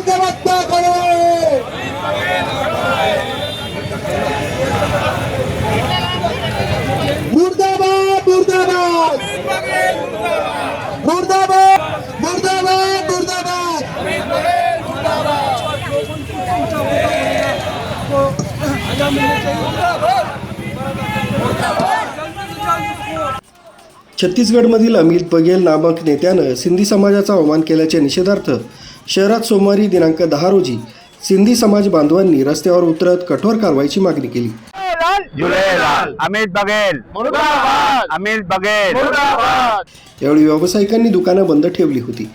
मान्यता करो मुर्दाबाद मुर्दाबाद. मुर्दाबाद मुर्दाबाद मुर्दाबाद. छत्तीसगडमधील अमित बघेल नामक नेत्यानं सिंधी समाजाचा अवमान केल्याच्या निषेधार्थ शहरात सोमवारी दिनांक दहा रोजी सिंधी समाज बांधवांनी रस्त्यावर उतरत कठोर कारवाईची मागणी केली. अमित बघेल! अमित बघेल! यावेळी व्यावसायिकांनी दुकानं बंद ठेवली होती.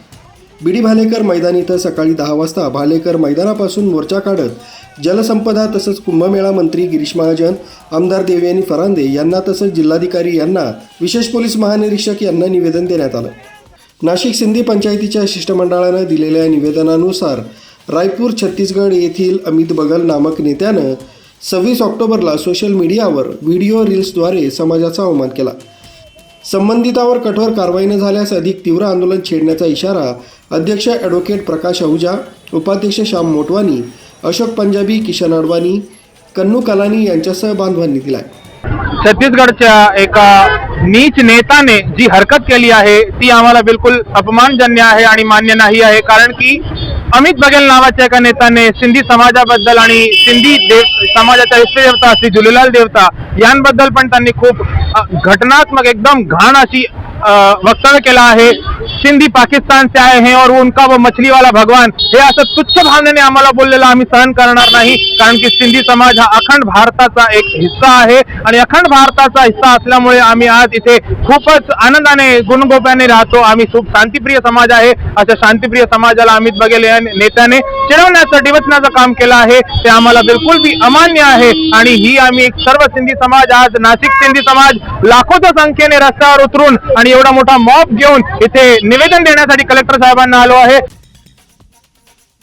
बीडी भालेकर मैदान इथं सकाळी दहा वाजता भालेकर मैदानापासून मोर्चा काढत जलसंपदा तसंच कुंभमेळा मंत्री गिरीश महाजन आमदार देवयानी फरांदे यांना तसंच जिल्हाधिकारी यांना विशेष पोलीस महानिरीक्षक यांना निवेदन देण्यात आलं. नाशिक सिंधी पंचायतीच्या शिष्टमंडळानं दिलेल्या निवेदनानुसार रायपूर छत्तीसगड येथील अमित बगल नामक नेत्यानं सव्वीस ऑक्टोबरला सोशल मीडियावर व्हिडिओ रील्सद्वारे समाजाचा अवमान केला. संबंधितावर कठोर कारवाई न झाल्यास अधिक तीव्र आंदोलन छेडण्याचा इशारा अध्यक्ष ॲडव्होकेट प्रकाश आहुजा उपाध्यक्ष श्याम मोटवानी अशोक पंजाबी किशन अडवाणी कन्नू कलानी यांच्यासह बांधवांनी दिलाय. छत्तीसगडच्या एका नीच नेताने जी हरकत केली आहे ती आम्हाला बिलकुल अपमानजन्य आहे आणि मान्य नाही आहे. कारण की अमित बघेल नावाच्या एका नेत्याने सिंधी समाजाबद्दल आणि सिंधी देव समाजाच्या इष्टदेवता श्री झुलेलाल देवता यांबद्दल पण त्यांनी खूप घटनात्मक एकदम घाण अशी वक्तव्य केलं आहे. सिंधी पाकिस्तान से आए हैं और उनका व मछली वाला भगवान. हे असं तुच्छ भावनेने आम्हाला बोललेलं आम्ही सहन करणार नाही. कारण की सिंधी समाज हा अखंड भारताचा एक हिस्सा आहे. आणि अखंड भारताचा हिस्सा असल्यामुळे आम्ही आज इथे खूपच आनंदाने गुणगोप्याने राहतो. आम्ही खूप शांतिप्रिय समाज आहे. अशा शांतिप्रिय समाजाला अमित बघेल या नेत्याने. चिरवण्याचं डिवचण्याचं काम केलं आहे ते आम्हाला बिलकुल बी अमान्य आहे. आणि ही आम्ही एक सर्व सिंधी समाज आज नाशिक सिंधी समाज लाखोच्या संख्येने रस्त्यावर उतरून आणि एवढा मोठा मॉब घेऊन इथे निवेदन देण्यासाठी कलेक्टर साहेबांना आलो आहे.